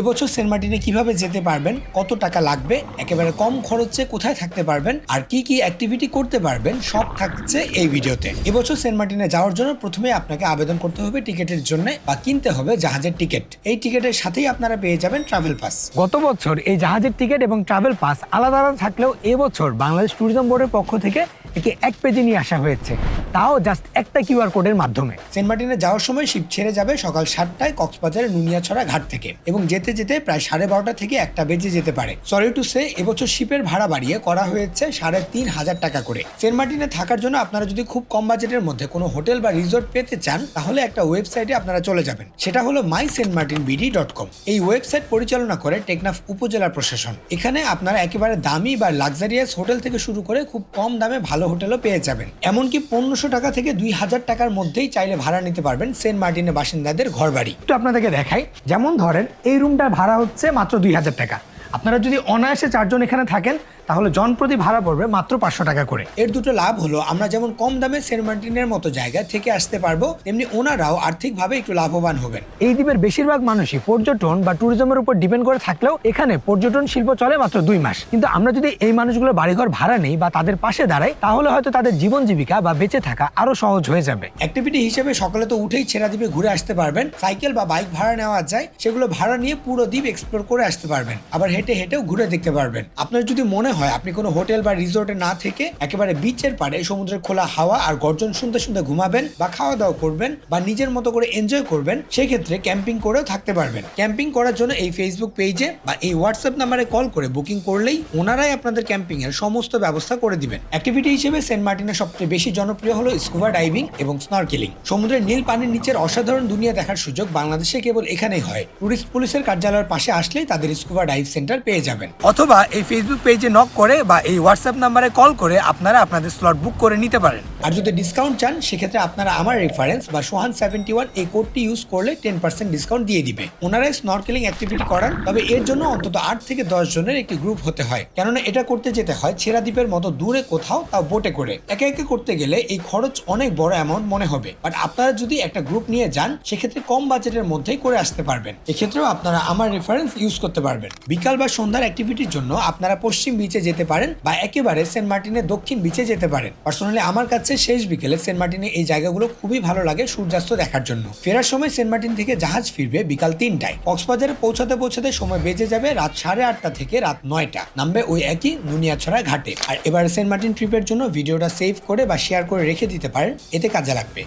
এবছর সেন্ট মার্টিনে কীভাবে যেতে পারবেন, কত টাকা লাগবে, একেবারে কম খরচে কোথায় থাকতে পারবেন, আর কি কি অ্যাক্টিভিটি করতে পারবেন, সব থাকছে এই ভিডিওতে। এবছর সেন্ট মার্টিনে যাওয়ার জন্য প্রথমে আপনাকে আবেদন করতে হবে টিকিটের জন্য বা কিনতে হবে জাহাজের টিকিট। এই টিকিটের সাথেই আপনারা পেয়ে যাবেন ট্রাভেল পাস গত বছর এই জাহাজের টিকিট এবং ট্রাভেল পাস আলাদা আলাদা থাকলেও এবছর বাংলাদেশ ট্যুরিজম বোর্ডের পক্ষ থেকে একে এক পেজে নিয়ে আসা হয়েছে। তাও জাস্ট একটা কিউআর কোডের মাধ্যমে। সেন্ট মার্টিনে যাওয়ার সময় শিপ ছেড়ে যাবে সকাল সাতটায় কক্সবাজারের নুনিয়াছড়া ঘাট থেকে এবং যেতে যেতে প্রায় সাড়ে বারোটা থেকে একটা বেজে যেতে পারে। সরি টু সে এবছর শিপের ভাড়া বাড়িয়ে করা হয়েছে সাড়ে তিন হাজার টাকা করে। সেন্ট মার্টিনে থাকার জন্য আপনারা যদি খুব কম বাজেটের মধ্যে কোনো হোটেল বা রিসোর্ট পেতে চান, তাহলে একটা ওয়েবসাইটে আপনারা চলে যাবেন। সেটা হলো my Saint Martin BD dot com এই ওয়েবসাইট পরিচালনা করে টেকনাফ উপজেলা প্রশাসন। এখানে আপনারা একেবারে দামি বা লাক্সারিয়াস হোটেল থেকে শুরু করে খুব কম দামে ভালো হোটেলও পেয়ে যাবেন। এমনকি পনেরোশো টাকা থেকে দুই হাজার টাকার মধ্যেই চাইলে ভাড়া নিতে পারবেন সেন্ট মার্টিনের বাসিন্দাদের ঘর বাড়ি একটু আপনাদেরকে দেখাই। যেমন ধরেন, এই রুমটার ভাড়া হচ্ছে মাত্র দুই হাজার টাকা। আপনারা যদি অনায়াসে চারজন এখানে থাকেন তাহলে জনপ্রতি ভাড়া পড়বে মাত্র পাঁচশো টাকা করে। এর দুটো লাভ হলো আমরা যেমন কম দামে সেন্ট মার্টিনের মতো জায়গা থেকে আসতে পারব তেমনি ওনারাও আর্থিকভাবে একটু লাভবান হবেন। এই দ্বীপের বেশিরভাগ মানুষই পর্যটন বা ট্যুরিজমের উপর ডিপেন্ড করে থাকলেও এখানে পর্যটন শিল্প চলে মাত্র দুই মাস। কিন্তু আমরা যদি এই মানুষগুলো বাড়িঘর ভাড়া নেই বা তাদের পাশে দাঁড়াই তাহলে হয়তো তাদের জীবন জীবিকা বা বেঁচে থাকা আরও সহজ হয়ে যাবে। অ্যাক্টিভিটি হিসেবে সকালে তো উঠেই ছেড়া দ্বীপে ঘুরে আসতে পারবেন। সাইকেল বা বাইক ভাড়া নেওয়া যায় সেগুলো ভাড়া নিয়ে পুরো দ্বীপ এক্সপ্লোর করে আসতে পারবেন। আবার হেঁটে হেঁটেও ঘুরে দেখতে পারবেন। আপনার যদি মনে হয় আপনি কোনো হোটেল বা রিসোর্টে না থেকে একেবারে বিচের পাড়ে সমুদ্রের খোলা হাওয়া আর গর্জন শুনতে শুনতে ঘুমাবেন বা খাওয়া দাওয়া করবেন বা নিজের মতো করে এনজয় করবেন, সেক্ষেত্রে ক্যাম্পিং করেও থাকতে পারবেন। ক্যাম্পিং করার জন্য এই ফেসবুক পেজে বা এই হোয়াটসঅ্যাপ নাম্বারে কল করে বুকিং করলেই ওনারাই আপনাদের ক্যাম্পিং এর সমস্ত ব্যবস্থা করে দিবেন। অ্যাক্টিভিটি হিসেবে সেন্ট মার্টিনের সবচেয়ে বেশি জনপ্রিয় হলো স্কুবা ডাইভিং এবং স্নরকেলিং সমুদ্রের নীল পানির নিচের অসাধারণ দুনিয়া দেখার সুযোগ বাংলাদেশে কেবল এখানেই হয়। টুরিস্ট পুলিশের কার্যালয়ের পাশে আসলেই তাদের স্কুবা ডাইভ সেন্টার পেয়ে যাবেন। অথবা এই ফেসবুক পেজে নক করে বা এই হোয়াটসঅ্যাপ নাম্বারে কল করে আপনারা আপনাদের স্লট বুক করে নিতে পারেন। আর যদি ডিসকাউন্ট চান, সেক্ষেত্রে আপনারা আমার রেফারেন্স বা সোহান সেভেন্টি ওয়ান এই কোডটি ইউজ করলে টেন পার্সেন্ট ডিসকাউন্ট দিয়ে দিবে। ওনারাই স্নরকেলিং অ্যাক্টিভিটি করান, তবে এর জন্য অন্তত আট থেকে দশ জনের একটি গ্রুপ হতে হয়। কেননা এটা করতে যেতে হয় ছেড়া দ্বীপের মতো দূরে কোথাও, তাও বোটে করে। একে একে করতে গেলে এই খরচ অনেক বড় অ্যামাউন্ট মনে হবে। বাট আপনারা যদি একটা গ্রুপ নিয়ে যান, সেক্ষেত্রে কম বাজেটের মধ্যেই করে আসতে পারবেন। এক্ষেত্রেও আপনারা আমার রেফারেন্স ইউজ করতে পারবেন। বিকাল বা সন্ধ্যার অ্যাক্টিভিটির জন্য আপনারা পশ্চিম বিচে যেতে পারেন বা একেবারে সেন্ট মার্টিনের দক্ষিণ বিচে যেতে পারেন। পার্সোনালি আমার কাছে শেষ বিকেলে সেন্ট মার্টিনে এই জায়গাগুলো খুবই ভালো লাগে সূর্যাস্ত দেখার জন্য। ফেরার সময় সেন্ট মার্টিন থেকে জাহাজ ফিরবে বিকাল তিনটায়। কক্সবাজারে পৌঁছাতে পৌঁছাতে সময় বেজে যাবে রাত সাড়ে আটটা থেকে রাত নয়টা। নামবে ওই একই নুনিয়াছড়া ঘাটে। আর এবার সেন্ট মার্টিন ট্রিপের জন্য ভিডিওটা সেভ করে বা শেয়ার করে রেখে দিতে পারেন, এতে কাজে লাগবে।